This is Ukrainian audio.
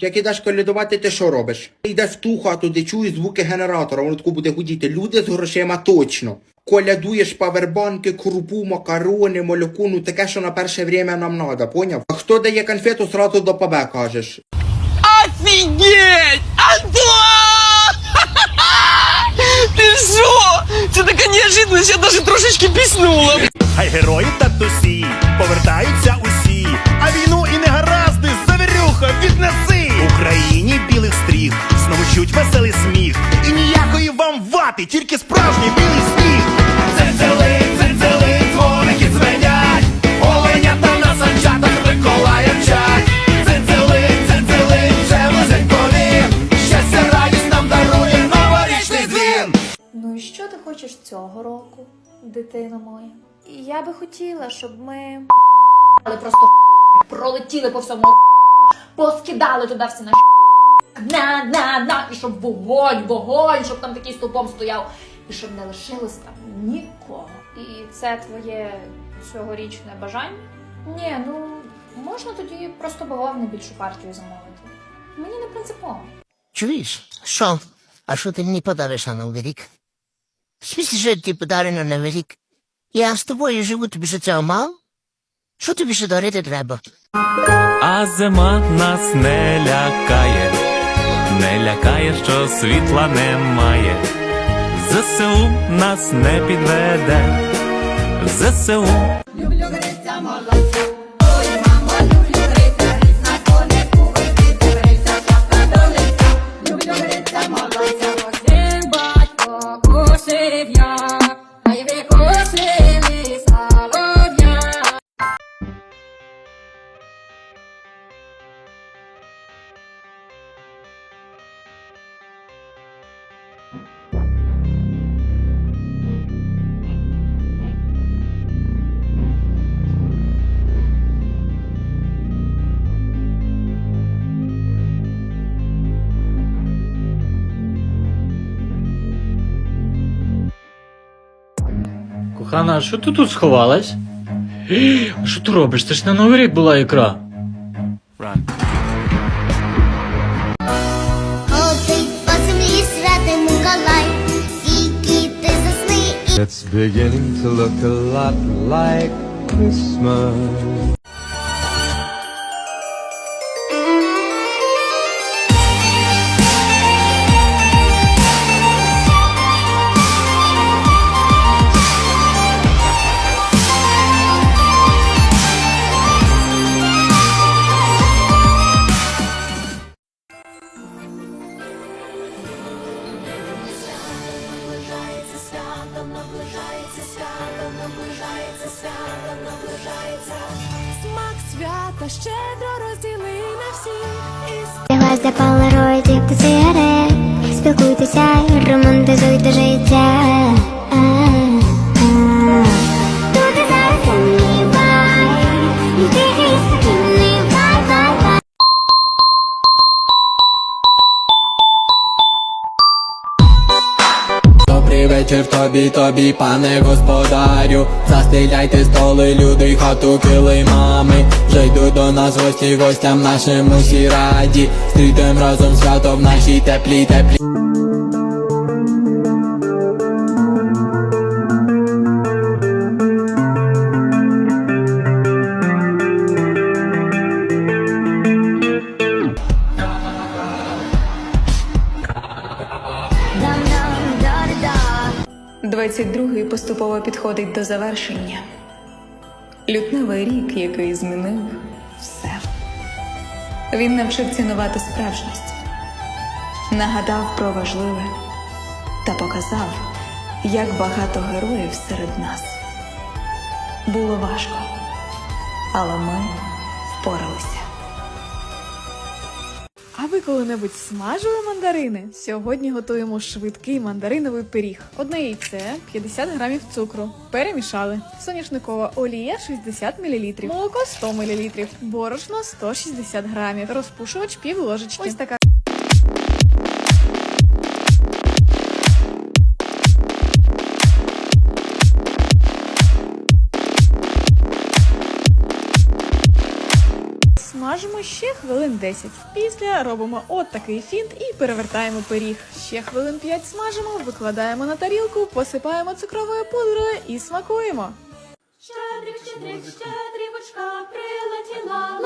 Як ідеш колядувати, ти що робиш? Ти йдеш в ту хату, де чуєш звуки генератора, воно таку буде гудіти. Люди з грошима точно. Колядуєш павербанки, крупу, макарони, молоку, ну таке, що на перше время нам надо, поняв? А хто дає конфету, сразу до ПБ кажеш. Офігеть! Антон! Ти що? Це така неожиданность, я даже трошечки піснула. Хай герої татусі повертаються дитино моя? Я би хотіла, щоб ми але просто пролетіли по всьому, поскидали туди всі наші на на на і щоб вогонь, вогонь, щоб там такий стовпом стояв, і щоб не лишилось там нікого. І це твоє цьогорічне бажання? Ні, ну можна тоді просто бавовни більшу партію замовити. Мені не принципово. Чуєш? Що? А що ти мені подариш на Новий рік? Смісі, що я тобі подарю на рік? Я з тобою живу, тобі що цього мало? Що тобі ще дарити треба? А зима нас не лякає, не лякає, що світла немає. ЗСУ нас не підведе. ЗСУ батько косив я, Кохана, що ти тут сховалась? Що ти робиш? Це ж на Новий рік була ікра. Ходить по землі святий Миколай, тільки ти засни і It's beginning to look a lot like Christmas. Свята щедро розділи на всіх. ісп. Ройди та сигарет Спілкуйтеся, романтизуйте життя вечір тобі, тобі, пане господарю. Застеляйте столи, люди, хату килимами. Вже йдуть до нас гості, гостям нашим усі раді. Стрітим разом свято в нашій теплій теплій. 22-й поступово підходить до завершення. Лютневий рік, який змінив все. Він навчив цінувати справжність, нагадав про важливе та показав, як багато героїв серед нас. Було важко, але ми впоралися. Ви коли-небудь смажили мандарини? Сьогодні готуємо швидкий мандариновий пиріг. Одне яйце, 50 грамів цукру. Перемішали. Соняшникова олія 60 мл. Молоко 100 мл. Борошно 160 грамів. Розпушувач пів ложечки. Ось така Смажимо ще хвилин 10. Після робимо от такий фінт і перевертаємо пиріг. Ще хвилин 5 смажимо, викладаємо на тарілку, посипаємо цукровою пудрою і смакуємо. Щедрик, щедрик, щедрівочка прилетіла,